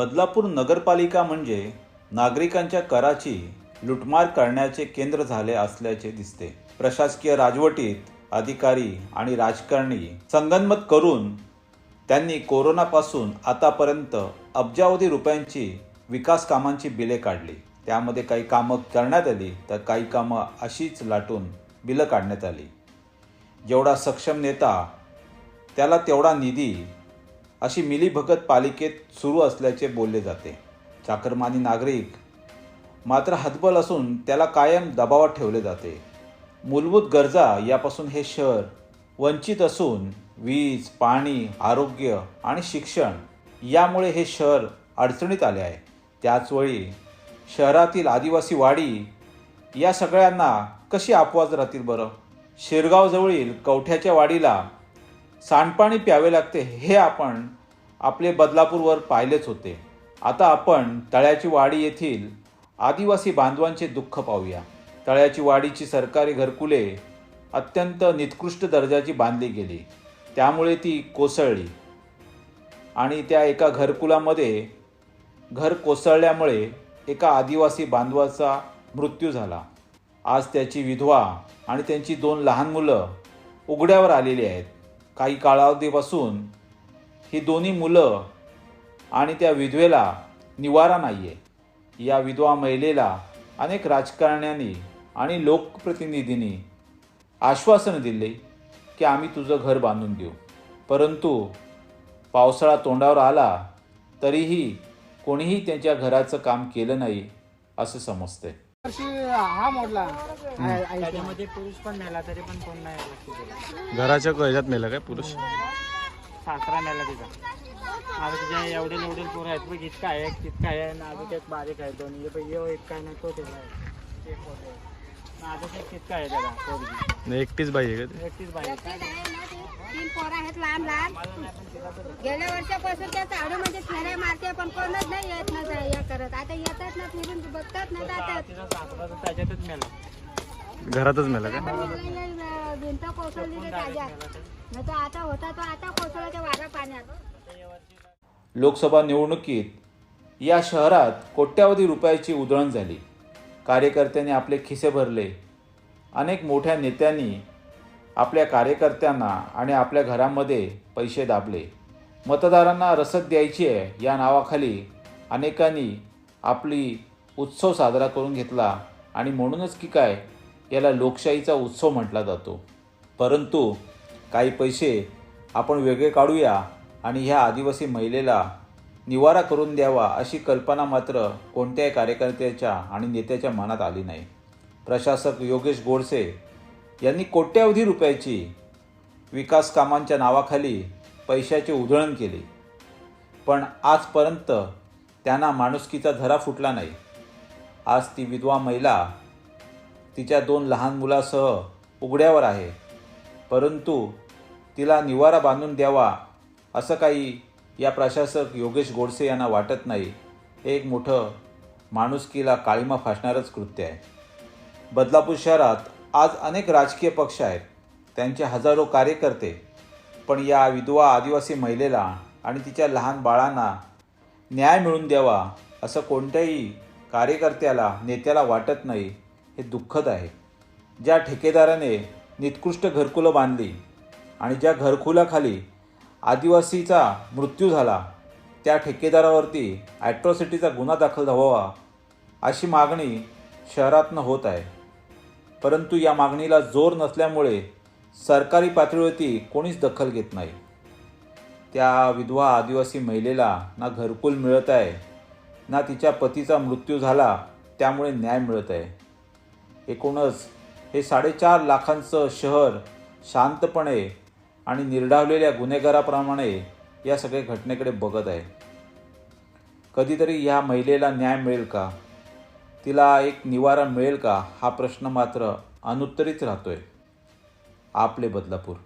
बदलापूर नगरपालिका म्हणजे नागरिकांच्या कराची लुटमार करण्याचे केंद्र झाले असल्याचे दिसते. प्रशासकीय राजवटीत अधिकारी आणि राजकारणी संगनमत करून त्यांनी कोरोनापासून आतापर्यंत अब्जावधी रुपयांची विकास कामांची बिले काढली. त्यामध्ये काही कामं करण्यात आली तर काही कामं अशीच लाटून बिलं काढण्यात आली. जेवढा सक्षम नेता त्याला तेवढा निधी अशी मिलीभगत पालिकेत सुरू असल्याचे बोलले जाते. चाकरमानी नागरिक मात्र हतबल असून त्याला कायम दबावात ठेवले जाते. मूलभूत गरजा यापासून हे शहर वंचित असून वीज पाणी आरोग्य आणि शिक्षण यामुळे हे शहर अडचणीत आले आहे. त्याचवेळी शहरातील आदिवासी वाडी या सगळ्यांना कशी अपवाद राहतील बरं? शिरगावजवळील कवठ्याच्या वाडीला सांडपाणी प्यावे लागते हे आपण आपले बदलापूरवर पाहिलेच होते. आता आपण तळ्याची वाडी येथील आदिवासी बांधवांचे दुःख पाहूया. तळ्याची वाडीची सरकारी घरकुले अत्यंत निकृष्ट दर्जाची बांधली गेली. त्यामुळे ती कोसळली. आणि त्या एका घरकुलामध्ये घर कोसळल्यामुळे एका आदिवासी बांधवाचा मृत्यू झाला. आज त्याची विधवा आणि त्यांची दोन लहान मुलं उघड्यावर आलेली आहेत. काही कालावधीपासून ही दोन्ही मुलं आणि त्या विधवेला निवारा नाही आहे या विधवा महिलेला अनेक राजकारण्यांनी आणि लोकप्रतिनिधींनी आश्वासन दिले की आम्ही तुझं घर बांधून देऊ. परंतु पावसाळा तोंडावर आला तरीही कोणीही त्यांच्या घराचं काम केलं नाही असं समजतंय. वर्षी हा मोडला आहे- आहे. त्याच्यामध्ये पुरुष पण मेला तरी पण कोण नाही घराच्या ह्याच्यात मेला काय पुरुष? सासरा मेला तिचा. आता तिच्या एवढे एवढे पोरं आहेत बघ इतका आहे एक तितका आहे आणि अजून एक बारीक आहे दोन ये यो इतका आहे ना तो आहे. एक पोरं आहे. नाही, एकटीच बाई आहे का? एकटीच बाई तीन पोरं आहेत लहान लहान गेल्या वर्षापासून त्या चावडीमध्ये फेऱ्या मारते पण कोणच नाही येत ना हे करत. आता येतात ना फिरून बघतात ना जातात. त्याच्यातच मेला. घरातच मेला का? भिंत कोसळली नाही तर आता होता तो आता कोसळाच्या वारा पाण्यात. लोकसभा निवडणुकीत या शहरात कोट्यावधी रुपयाची उधळण झाली. कार्यकर्त्यांनी आपले खिसे भरले. अनेक मोठ्या नेत्यांनी आपल्या कार्यकर्त्यांना आणि आपल्या घरामध्ये पैसे दाबले. मतदारांना रसद द्यायची आहे या नावाखाली अनेकांनी आपली उत्सव साजरा करून घेतला आणि म्हणूनच की काय याला लोकशाहीचा उत्सव म्हटला जातो. परंतु काही पैसे आपण वेगळे काढूया आणि ह्या आदिवासी महिलेला निवारा करून द्यावा अशी कल्पना मात्र कोणत्याही कार्यकर्त्याच्या आणि नेत्याच्या मनात आली नाही. प्रशासक योगेश गोडसे यांनी कोट्यावधी रुपयाची विकास कामांच्या नावाखाली पैशाची उधळण केली. पण आजपर्यंत त्यांना माणुसकीचा धरा फुटला नाही. आज ती विधवा महिला तिच्या दोन लहान मुलासह उघड्यावर आहे. परंतु तिला निवारा बांधून द्यावा असं काही या प्रशासक योगेश गोडसे यांना वाटत नाही हे एक मोठं माणुसकीला काळीमा फासणारच कृत्य आहे. बदलापूर शहरात आज अनेक राजकीय पक्ष आहेत त्यांचे हजारो कार्यकर्ते पण या विधवा आदिवासी महिलेला आणि तिच्या लहान बाळांना न्याय मिळून द्यावा असं कोणत्याही कार्यकर्त्याला नेत्याला वाटत नाही हे दुःखद आहे. ज्या ठेकेदाराने निकृष्ट घरकुलं बांधली आणि ज्या घरकुलाखाली आदिवासीचा मृत्यू झाला. त्या ठेकेदारावरती ॲट्रॉसिटीचा गुन्हा दाखल व्हावा अशी मागणी शहरातनं होत आहे. परंतु या मागणीला जोर नसल्यामुळे सरकारी पातळीवरती कोणीच दखल घेत नाही. त्या विधवा आदिवासी महिलेला ना घरकुल मिळत आहे ना तिच्या पतीचा मृत्यू झाला त्यामुळे न्याय मिळत आहे. एकूणच हे साडेचार लाखांचं शहर शांतपणे आणि निर्डावलेल्या गुन्हेगाराप्रमाणे या सगळ्या घटनेकडे बघत आहे. कधीतरी ह्या महिलेला न्याय मिळेल का? तिला एक निवारा मिळेल का? हा प्रश्न मात्र अनुत्तरित राहतोय. आपले बदलापूर.